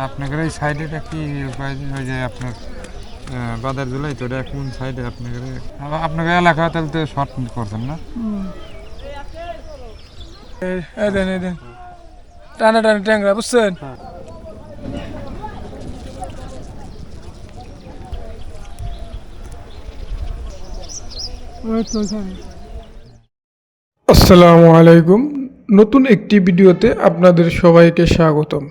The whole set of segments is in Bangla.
আপনাদের এই সাইডে কি ওই যে আপনার বাজার জুলাই তো এটা কোন সাইডে আপনাদের আপনাদের এলাকা তাহলে তো শর্ট করছেন না? এই- এই দেন এই দেন। টানা টানা ট্যাংরা বুঝছেন? আসসালামু আলাইকুম। নতুন একটি ভিডিওতে আপনাদের সবাইকে স্বাগতম।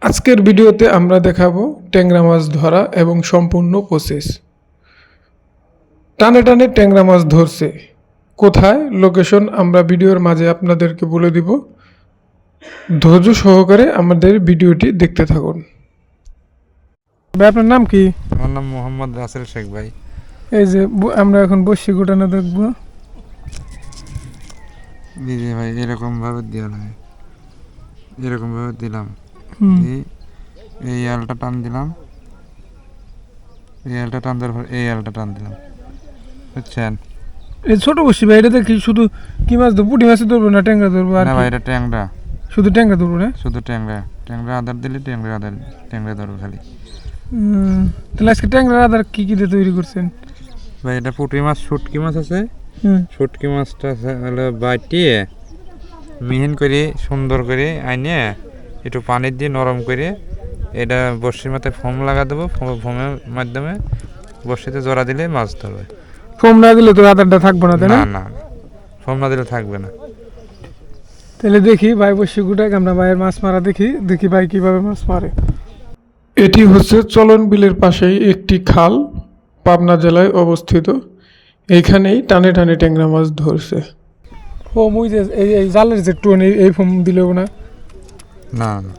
আজকের ভিডিওতে আমরা দেখাবো ট্যাংরা মাছ ধরা এবং সম্পূর্ণ প্রসেস টানে টানে ট্যাংরা মাছ ধরছে। কোথায়? লোকেশন আমরা ভিডিওর মাঝে আপনাদেরকে বলে দিব। ধৈর্য সহকারে আমাদের ভিডিওটি দেখতে থাকুন। ভাই আপনার নাম কি? আমার নাম মোহাম্মদ রাসেল শেখ ভাই। এই যে ব- আমরা এখন বসি গোটানো দেখব। ভাই এরকম ভাবে এরকম ভাবে দিলাম। এই আলটা টান দিলাম। এই আলটা টান দেওয়ার পর এই আলটা টান দিলাম। বুঝছেন? এই ছোট বসি ভাই এটা দেখি শুধু কি মাছ ধরবো? পুঁটি মাছ ধরবো না ট্যাংরা ধরবো আর না ভাই এটা ট্যাংরা। শুধু ট্যাংরা ধরবো না? শুধু ট্যাংরা। ট্যাংরা আদার দিলে ট্যাংরা আদার ট্যাংরা ধরবো খালি। তাহলে আজকে ট্যাংরা আদার কি কি দিয়ে তৈরি করছেন? ভাই এটা পুঁটি মাছ শুটকি মাছ আছে। শুটকি মাছটা আছে- হলো বাটিয়ে মিহিন করে সুন্দর করে আইনে একটু পানি দিয়ে নরম করে এটা বড়শির মাথায় ফোম লাগা দেবো ফোম- ফোমের মাধ্যমে বড়শিতে জোড়া দিলে মাছ ধরবে। ফোম না দিলে তো আদারটা থাকব না তাই না? না। ফোম না দিলে থাকবে না। তাহলে দেখি ভাই বসি গুটাকে আমরা ভাইয়ের মাছ মারা দেখি দেখি ভাই কীভাবে মাছ মারে। এটি হচ্ছে চলন বিলের পাশেই একটি খাল পাবনা জেলায় অবস্থিত। এইখানেই টানে টানে ট্যাংরা মাছ ধরছে। ফোম ওই যে এই জালের যে টোন এই এই ফোম দিলেও না। না। না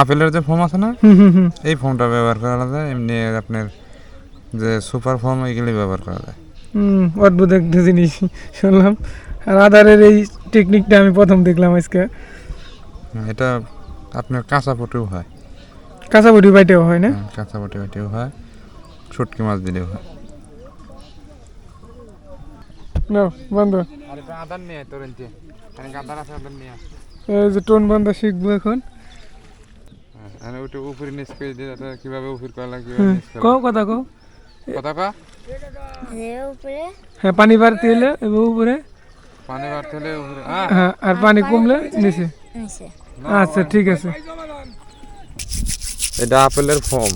আপেলের যে ফোম আছে না এই ফোমটা ব্যবহার করা যায় এমনি আপনার যে সুপার ফোম এগুলি ব্যবহার করা যায়। হুম অদ্ভুত একটা জিনিস শুনলাম। আর আদারের এই টেকনিকটা আমি প্রথম দেখলাম আজকে। এটা আপনার কাঁচা পটেও হয়। কাঁচা বটি বাইটেও হয় না? কাঁচা পটে পটেও হয় শুটকি মাছ দিলেও হয়। না বন্ধ আর এটা নিয়ে তোর এনতে আদার আছে আদার নিয়ে এই যে টোন বন্ধ শিখব এখন। আর ওইটা উপরে নিচ করে দিয়ে এটা কীভাবে উপর করা লাগে করা কও কথা কও। কথা কা উপরে? হ্যাঁ পানি বাড়তে এলে এবং উপরে। পানি বাড়তে হলে উপরে হ্যাঁ আর পানি কমলে নিচে। নিচে। আচ্ছা ঠিক আছে। এটা আপেলের ফর্ম।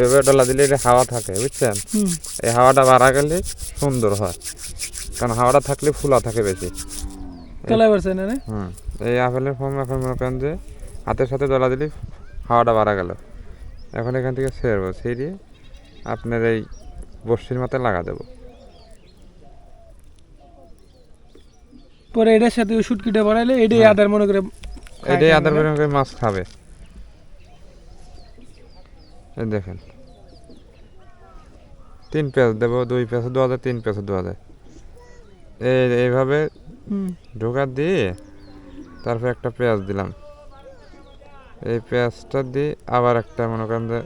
এভাবে ডলা দিলে এটা হাওয়া থাকে বুঝছেন? এই হাওয়াটা বাড়া গেলে সুন্দর হয়। কারণ হাওয়াটা থাকলে ফুলা থাকে বেশি। হুম এই আপেলের ফর্ম এখন মনে করেন যে হাতের সাথে ডলা দিলে হাওয়াটা বাড়া গেল। এখন এখান থেকে ছেড়বো ছেড়িয়ে আপনার এই বর্ষির মাথায় লাগা দেবো। পরে এটার সাথে ওই শুটকিটা বাড়াইলে এটাই হ্যাঁ। আদার মনে করে এটাই আদার না? বেরোন করে মাছ খাবে। দেখেন। তিন পেঁয়াজ দেবো দুই পেঁয়াজ দেওয়া যায় তিন পেঁয়াজ দেওয়া যায় এইভাবে ঢোকা দিয়ে তারপর একটা পেঁয়াজ দিলাম। এই পেঁয়াজটা দিয়ে আবার একটা মনে করেন যে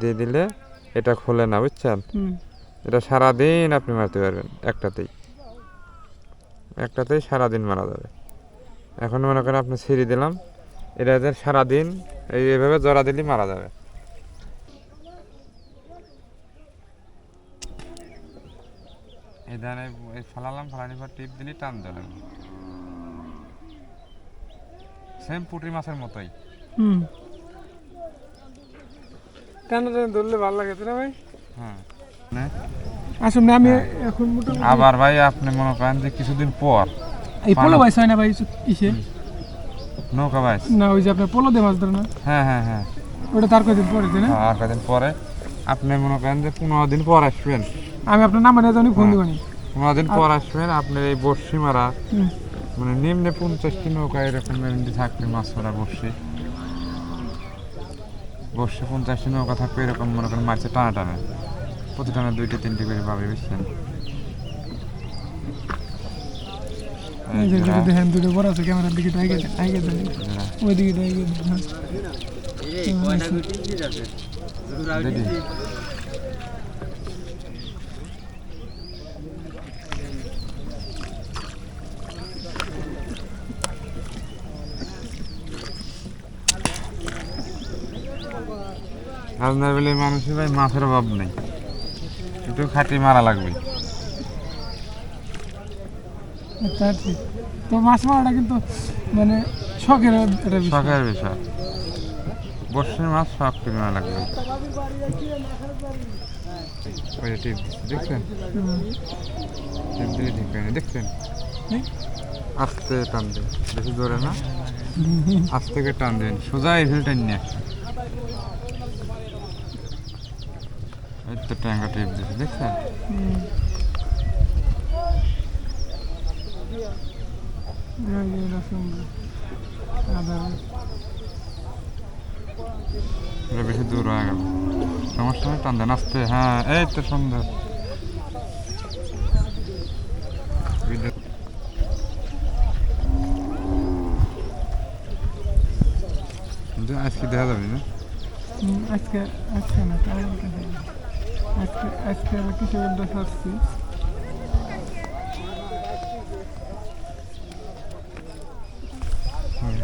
দিয়ে দিলে এটা খোলে না বুঝছেন? এটা সারাদিন আপনি মারতে পারবেন একটাতেই। একটাতেই সারাদিন মারা যাবে। এখন মনে করেন আপনি ছিঁড়ি দিলাম এটা যে সারাদিন এই এইভাবে জড়া দিলেই মারা যাবে। এই ধানে এই ফালালাম ফালানি পর টিপ দিলে টান দিলাম। সেম পুঁটি মাছের মতোই। হুম। টানা টানা ধরলে ভালো লাগে তো না ভাই? হ্যাঁ। আসুন আমি এখন মোটামুটি আবার ভাই আপনি মনে করেন যে কিছুদিন পর এই পোলো বাইস হয় না ভাই ইসে নৌকা বাইস না ওই যে আপনার পোলো দিয়ে মাছ ধরে না? হ্যাঁ হ্যাঁ হ্যাঁ। ওটা তার কয়দিন পরে না? হ্যাঁ, আর কদিন পরে? আপনি মনে করেন যে পনেরো দিন পর আসবেন। আমি আপনার নাম্বার নিয়ে জানি ফোন। দিবানি। দিন পর আসবেন আপনার এই বর্ষি মারা। মানে নিম্নে পঞ্চাশটি নৌকা এরকম এমনি থাকবে মাছ ধরা বর্ষি বর্ষি পঞ্চাশটি নৌকা থাকবে এরকম মনে করেন মাছের টানা টানে। প্রতি টানে দুইটা তিনটে করে পাবে বুঝছেন? দেখেন দুটো বড় আছে ক্যামেরার দিকে আগে আগে। ওই দিকে আগে হ্যাঁ Ready? রাজনার বেলে মানুষের ভাই মাছের অভাব নেই একটু খাটি মারা লাগবে তো মাছ মারাটা কিন্তু মানে শখের শখের বিষয় বর্ষের মাছ শখ করে মারা লাগবে ওই টিপ দেখছেন। টিপ দিলে ঠিক হয় দেখছেন। আস্তে টান দেন বেশি জোরে না আস্তে করে টান দেন সোজা এই ফিল টান নিয়ে। এই তো এটা বেশি দূর হয়ে গেল। সমস্যা নেই, টান দেন, আস্তে। হ্যাঁ এই তো সুন্দর আজকে দেখা যাবে না। আজকে আজকে না। আজকে আজকে আমি একটা ছাড়ছি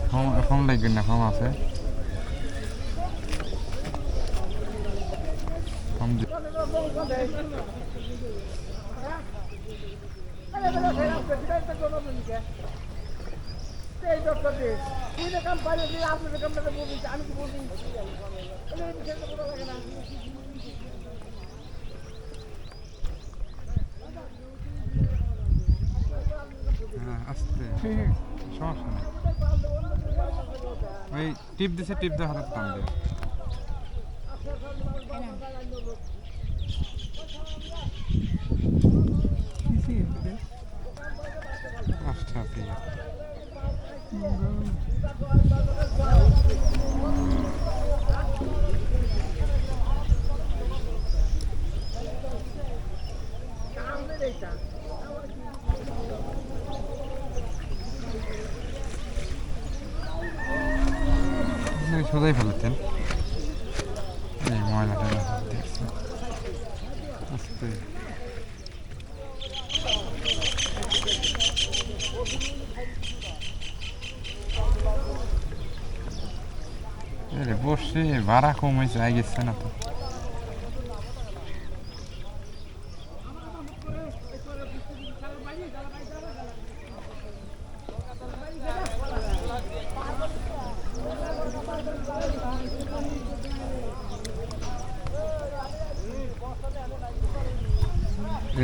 ফর্ম ফর্ম লাগবে না ফর্ম আছে। ফর্ম হ্যাঁ আস্তে। সমস্যা নেই। টিপ দিছে টিপ দিয়ে। হঠাৎ টান আছে আচ্ছা ঠিক আছে আপনি সোজাই ফেলেছেন এই ময়লাটা দেখছেন আস্তে এরে বসে ভাড়া কমেছে আই গেছে না তো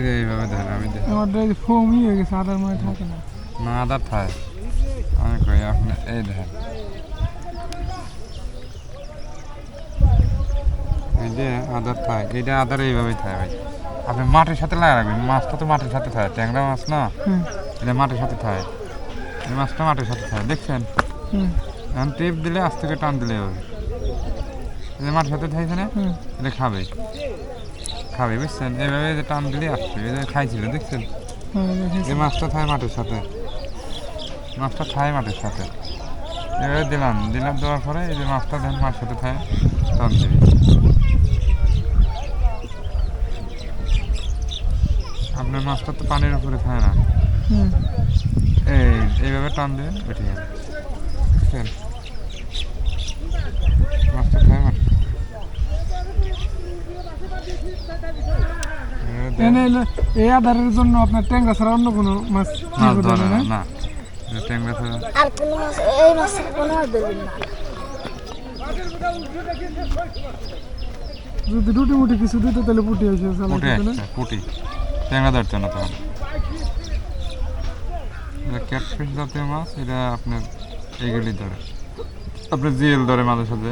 যে এইভাবে ধরে আমি আমাদের ফোমই হয়ে গেছে আদার মনে থাকে না। না আদার থায় আমি কই আপনি এই দেখেন। এই যে আদার থায় এইটা আদার এইভাবেই থায় ভাই। আপনি মাটির সাথে লাগা রাখবেন মাছটা তো মাটির সাথে থাকে ট্যাংরা মাছ না? এটা মাটির সাথে থাকে। এই মাছটা মাটির সাথে থাকে দেখছেন? এখন টিপ দিলে আস্তে করে টান দিলে হবে। এই মাটির সাথে থাইছে না? এটা খাবে। খাবে, বুঝছেন? এইভাবে যে টান দিলে এই খাইছিল, দেখছেন? এই মাছটা খায় মাটির সাথে। মাছটা খায় মাটির সাথে। এবারে দিলাম দিলাম দেওয়ার পরে এই যে মাছটা দেন মাছ সাথে খায় টান দিবি। আপনার মাছটা তো পানির উপরে খায় না। এই, এইভাবে টান দেবেন উঠে যাবে। মাছটা খায় মাটির সাথে। এবারে দেন। এনে এই আদারের জন্য আপনার ট্যাংরা ছাড়া অন্য কোনো মাছ ধরে না না? না। ট্যাংরা ছাড়া আর কোনো মাছ এই মাছের কোনো ধরবেন না। যদি রুটি মুটি কিছু দিত তাহলে পুটি পুটি পুটি। ট্যাংরা ধরছে না তখন এটা ক্যাটফিশ জাতীয় মাছ এটা আপনার এইগুলি ধরে। আপনার জিএল ধরে মাঝে সাথে